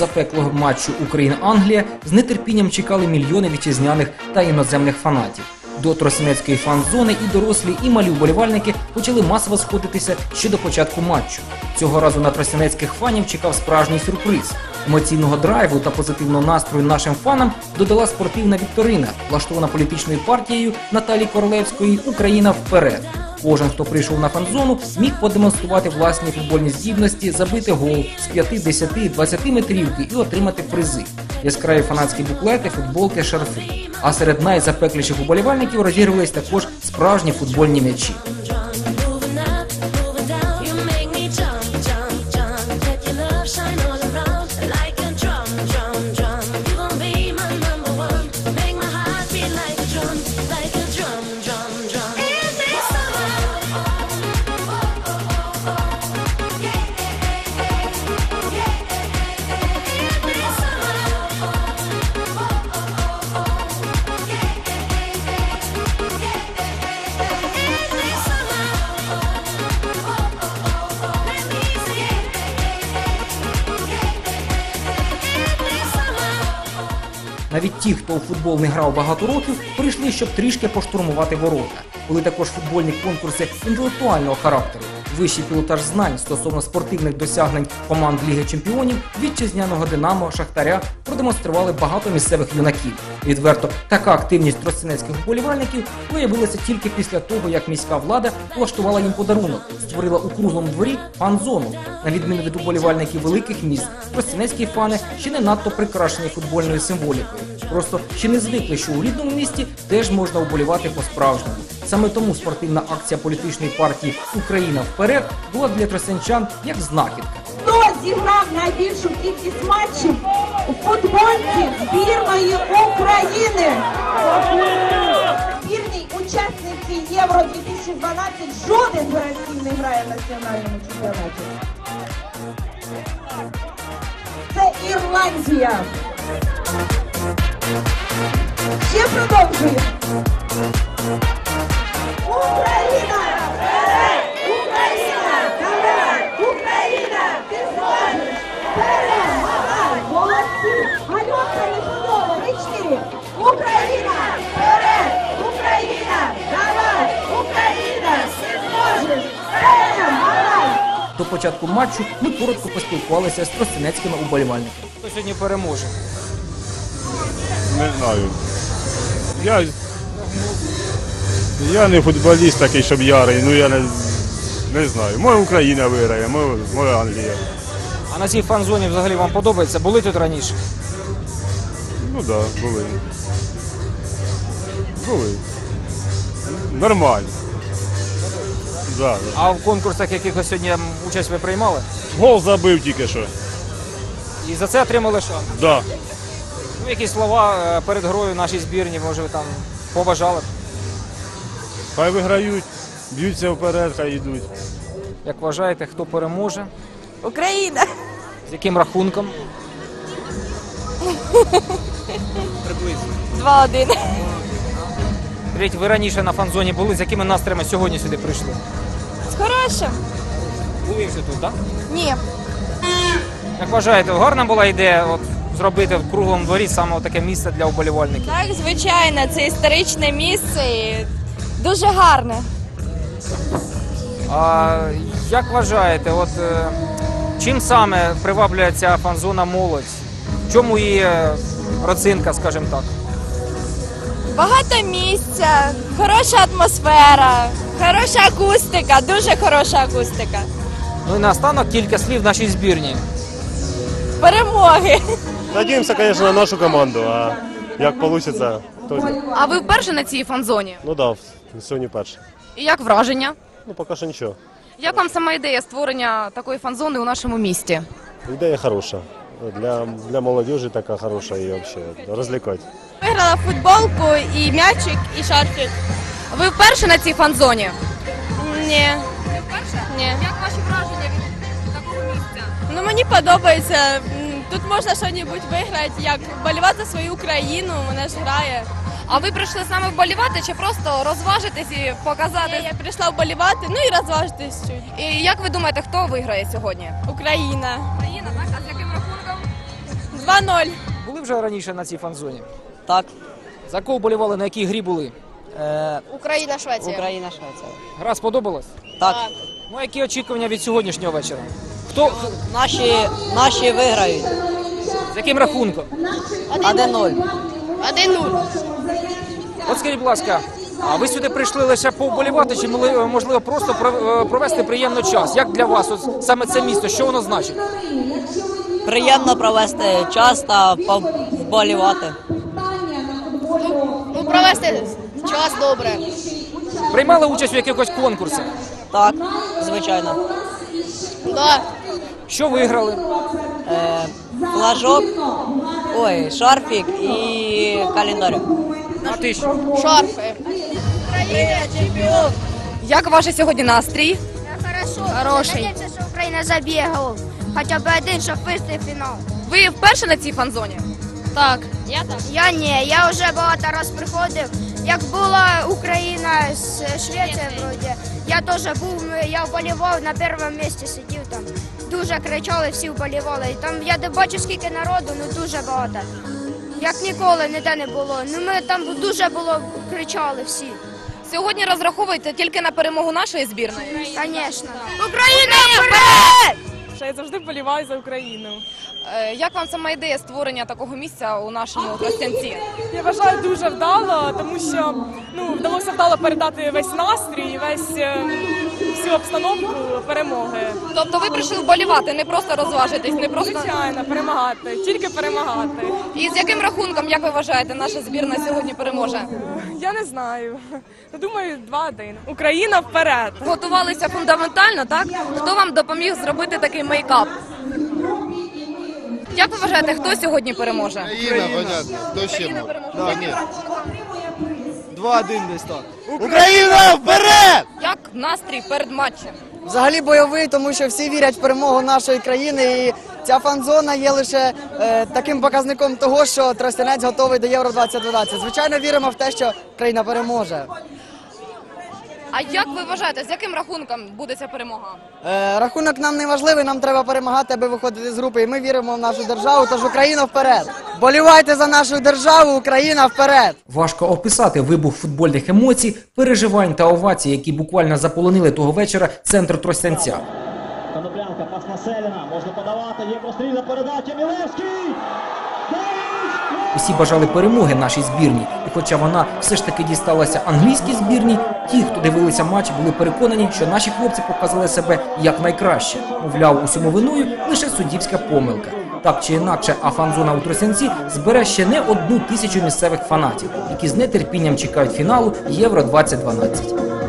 запеклого матчу Україна-Англія з нетерпінням чекали мільйони вітчизняних та іноземних фанатів. До Тросинецької фан-зони і дорослі, і малі вболівальники почали масово сходитися ще до початку матчу. Цього разу на тросинецьких фанів чекав справжній сюрприз. Емоційного драйву та позитивного настрою нашим фанам додала спортивна вікторина, влаштована політичною партією Наталії Королевської Україна вперед. Кожен, хто прийшов на фан-зону, міг продемонструвати власні футбольні здібності, забити гол з 5, 10, 20 метрівки і отримати призи. Яскраві фанатські буклети, футболки, шарфи. А серед найзапекліших уболівальників розігрувались також справжні футбольні м'ячі. Навіть ті, хто у футбол не грав багато років, прийшли, щоб трішки поштурмувати ворота. Були також футбольні конкурси інтелектуального характеру. Вищий пілотаж знань стосовно спортивних досягнень команд Ліги Чемпіонів, вітчизняного Динамо, Шахтаря продемонстрували багато місцевих юнаків. Відверто, така активність тростянецьких вболівальників виявилася тільки після того, як міська влада влаштувала їм подарунок, створила у круглому дворі фан-зону. На відміну від уболівальників великих міст, тростянецькі фани ще не надто прикрашені футбольною символікою. Просто ще не звикли, що у рідному місті теж можна уболівати по-справжньому. Саме тому спортивна акція політичної партії Україна вперед була для тростянчан як знахідка. Хто зіграв найбільшу кількість матчів у футбольці збірної України? Збірній учасниці Євро 2012 жоден з гравців не грає в національному чемпіонаті. Це Ірландія. Ще продовжуємо. Україна! Вперед! Україна! Давай! Україна! Ти зможеш! Перемагай! Молодці! Альонка Лихунова, річки! Україна! Вперед! Україна! Давай! Україна! Ти зможеш! До початку матчу ми коротко поспілкувалися з тростянецькими уболівальниками. Хто сьогодні переможе? Не знаю. Я, я не футболіст такий, щоб ярий, ну я не, не знаю. Моя Україна виграє, моя, моя Англія. А на цій фан-зоні взагалі вам подобається? Були тут раніше? Ну так, да, були. Були. Нормально. Да, да. А в конкурсах якихось сьогодні участь ви приймали? Гол забив тільки що. І за це отримали що? Да. Ну, якісь слова е, перед грою нашій збірні, може ви там побажали? Хай виграють, б'ються вперед, хай йдуть. Як вважаєте, хто переможе? Україна. З яким рахунком? Приблизно. 2-1. Скажіть, ви раніше на фан-зоні були, з якими настроями сьогодні сюди прийшли? З хорошим? Були вже тут, так? Ні. Як вважаєте, гарна була ідея от, зробити в круглому дворі саме таке місце для вболівальників? Так, звичайно, це історичне місце і дуже гарне. А як вважаєте, от е, чим саме приваблює ця фан-зона молодь? В чому її е, родзинка, скажімо так? Багато місця, хороша атмосфера, хороша акустика, дуже хороша акустика. Ну і наостанок кілька слів нашій збірні. Перемоги. Надіємося, звісно, на нашу команду, а як вийде, то А ви вперше на цій фан-зоні? ну да, сьогодні перше. І як враження? Ну поки що нічого. Як вам сама ідея створення такої фан-зони у нашому місті? Ідея хороша. Для, для молодежі така хороша і взагалі розвлікати. Виграла футболку і м'ячик, і шарфик. Ви вперше на цій фан-зоні? Ні. Ви вперше? Ні. Як ваші враження від такого місця? Ну мені подобається. Тут можна щось виграти, як вболівати за свою Україну, вона ж грає. А ви прийшли з нами вболівати чи просто розважитись і показати? Я прийшла вболівати, ну і розважитись чуть. І як ви думаєте, хто виграє сьогодні? Україна. Україна, так? А з яким рахунком? 2-0. Були вже раніше на цій фан-зоні? Так, За кого болівали, на якій грі були? е, Україна, Швеція. Україна, Швеція. Гра сподобалась? Так, Ну, які очікування від сьогоднішнього вечора? Хто наші, наші виграють. з яким рахунком? 1-0. 1-0. От скажіть, будь ласка, а ви сюди прийшли лише повболівати, чи можливо просто пров- е, провести приємний час? Як для вас от саме це місто? Що воно значить? Приємно провести час та вболівати. Ну, провести час добре. Приймали участь у якихось конкурсах? Так, звичайно. Да. Що виграли? Е, флажок, ой, шарфік і календар. А ти що? Шарфи. Як ваш сьогодні настрій? Хорошо. Хороший. Надеемся, что Украина забегала. Хотя бы один, щоб вийти в фінал. Ви вперше на цій фан-зоні? Так. Я так. Я ні, я вже багато раз приходив. Як була Україна з Швеція, вроді, я теж був, я вболівав, на першому місці сидів там. Дуже кричали, всі вболівали. І там я бачу, скільки народу, ну дуже багато. Як ніколи ніде не було. Ну ми там дуже було, кричали всі. Сьогодні розраховуєте тільки на перемогу нашої збірної? Звісно. Україна вперед! Що я завжди боліваю за Україну. Е, Як вам сама ідея створення такого місця у нашому Костянці? Я вважаю дуже вдало, тому що ну вдалося вдало передати весь настрій, весь всю обстановку перемоги. Тобто ви прийшли вболівати, не просто розважитись, не просто Звичайно, перемагати, тільки перемагати. і з яким рахунком, як ви вважаєте, наша збірна сьогодні переможе? Я не знаю. Думаю, 2-1. Україна вперед. Готувалися фундаментально, так? Хто вам допоміг зробити такий мейкап? Як ви вважаєте, хто сьогодні переможе? Україна, понятно. Хто ще може? Да, ні. 2-1 десь так. Україна вперед! Як настрій перед матчем? Взагалі бойовий, тому що всі вірять в перемогу нашої країни. І ця фан-зона є лише е, таким показником того, що Тростянець готовий до Євро 2012. Звичайно, віримо в те, що країна переможе. А як ви вважаєте, з яким рахунком буде ця перемога? Е, рахунок нам не важливий, нам треба перемагати, аби виходити з групи. І ми віримо в нашу державу. Тож Україна вперед! Болівайте за нашу державу, Україна вперед! Важко описати вибух футбольних емоцій, переживань та овацій, які буквально заполонили того вечора центр Тростянця. Коноплянка, пас на Селіна, можна подавати, є прострільна передача, Мілевський! Усі бажали перемоги нашій збірні, і хоча вона все ж таки дісталася англійській збірні, ті, хто дивилися матч, були переконані, що наші хлопці показали себе як найкраще. Мовляв, усьому виною лише суддівська помилка. Так чи інакше, а фан-зона у Тросянці збере ще не одну тисячу місцевих фанатів, які з нетерпінням чекають фіналу Євро 2012